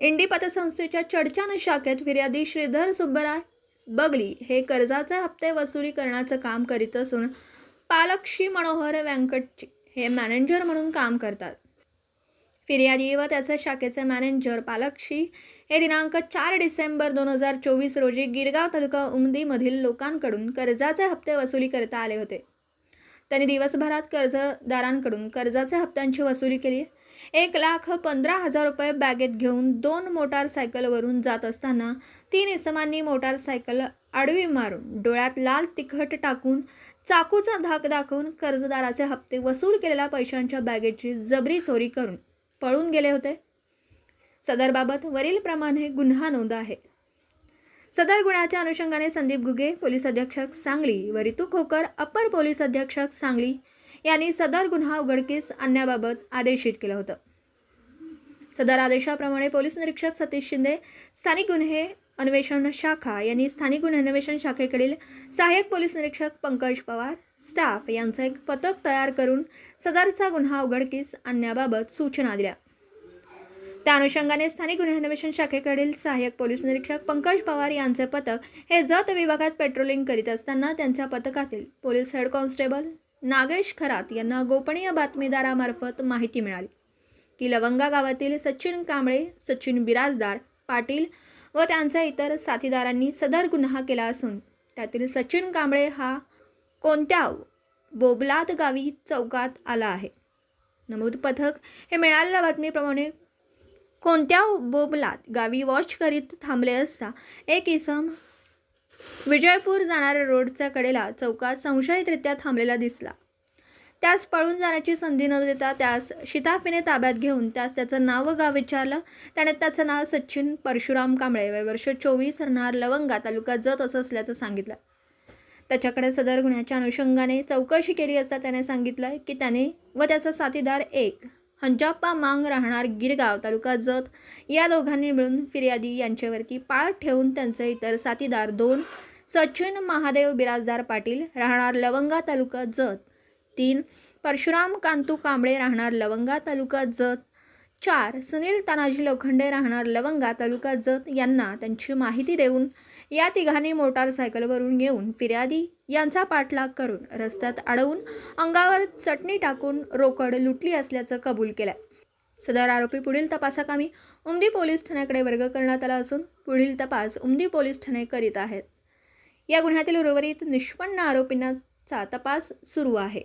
इंडी पतसंस्थेच्या चडचान शाखेत फिर्यादी श्रीधर सुब्बराय बगली हे कर्जाचे हप्ते वसुली करण्याचं काम करीत असून पालक्षी मनोहर व्यंकटची हे मॅनेजर म्हणून काम करतात. फिर्यादी व त्याचे शाखेचे मॅनेजर पालक्षी हे दिनांक चार डिसेंबर दोन हजार चोवीस रोजी गिरगाव तालुका उमदीमधील लोकांकडून कर्जाचे हप्ते वसुली करता आले होते. त्यांनी दिवसभरात कर्जदारांकडून कर्जाच्या हप्त्यांची वसुली केली. एक लाख पंधरा हजार रुपये बॅगेत घेऊन दोन मोटारसायकलवरून जात असताना तीन इसमांनी मोटारसायकल आडवी मारून डोळ्यात लाल तिखट टाकून चाकूचा धाक दाखवून कर्जदाराचे हप्ते वसूल केलेल्या पैशांच्या बॅगेची जबरी चोरी करून पळून गेले होते. सदरबाबत वरीलप्रमाणे गुन्हा नोंद आहे. सदर गुन्ह्याच्या अनुषंगाने संदीप घुगे पोलीस अधीक्षक सांगली व रितू खोकर अपर पोलीस अधीक्षक सांगली यांनी सदर गुन्हा उघडकीस आणण्याबाबत आदेशित केलं होतं. सदर आदेशाप्रमाणे पोलीस निरीक्षक सतीश शिंदे स्थानिक गुन्हे अन्वेषण शाखा यांनी स्थानिक गुन्हे अन्वेषण शाखेकडील सहाय्यक पोलीस निरीक्षक पंकज पवार स्टाफ यांचं एक पथक तयार करून सदरचा गुन्हा उघडकीस आणण्याबाबत सूचना दिल्या. त्या अनुषंगाने स्थानिक गुन्हे अन्वेषण शाखेकडील सहाय्यक पोलीस निरीक्षक पंकज पवार यांचे पथक हे जत विभागात पेट्रोलिंग करीत असताना त्यांच्या पथकातील police head constable Nagesh Kharat यांना गोपनीय बातमीदारामार्फत माहिती मिळाली. की लवंगा गावातील सचिन कांबळे सचिन बिराजदार पाटील व त्यांच्या इतर साथीदारांनी सदर गुन्हा केला असून त्यातील सचिन कांबळे हा कोणत्या बोबलात गावी चौकात आला आहे. नमूद पथक हे मिळालेल्या बातमीप्रमाणे कोणत्या बोबलात गावी वॉच करीत थांबले असता एक इसम विजयपूर जाणाऱ्या रोडच्या कडेला चौकात संशयितरित्या थांबलेला दिसला. त्यास पळून जाण्याची संधी न देता त्यास शिताफीने ताब्यात घेऊन त्यास त्याचं नाव व गाव विचारलं. त्याने त्याचं नाव सचिन परशुराम कांबळे वय वर्ष चोवीस राहणार लवंगा तालुका जत असं असल्याचं सांगितलं. त्याच्याकडे सदर गुन्ह्याच्या अनुषंगाने चौकशी केली असता त्याने सांगितलं की त्याने व त्याचा साथीदार एक हंजाप्पा मांग राहणार गिरगाव तालुका जत. या दोघांनी मिळून फिर्यादी यांच्यावरती पाळ ठेवून त्यांचे इतर साथीदार दोन सचिन महादेव बिराजदार पाटील राहणार लवंगा तालुका जत. तीन परशुराम कांतू कांबळे राहणार लवंगा तालुका जत. चार सुनील तानाजी लोखंडे राहणार लवंगा तालुका जत यांना त्यांची माहिती देऊन या तिघांनी मोटारसायकलवरून येऊन फिर्यादी यांचा पाठलाग करून रस्त्यात अडवून अंगावर चटणी टाकून रोकड लुटली असल्याचं कबूल केलं सदर आरोपी पुढील तपासाकामी उमदी पोलीस ठाण्याकडे वर्ग करण्यात आला असून पुढील तपास उमदी पोलीस ठाणे करीत आहेत. या गुन्ह्यातील उर्वरित निष्पन्न आरोपींचा तपास सुरू आहे.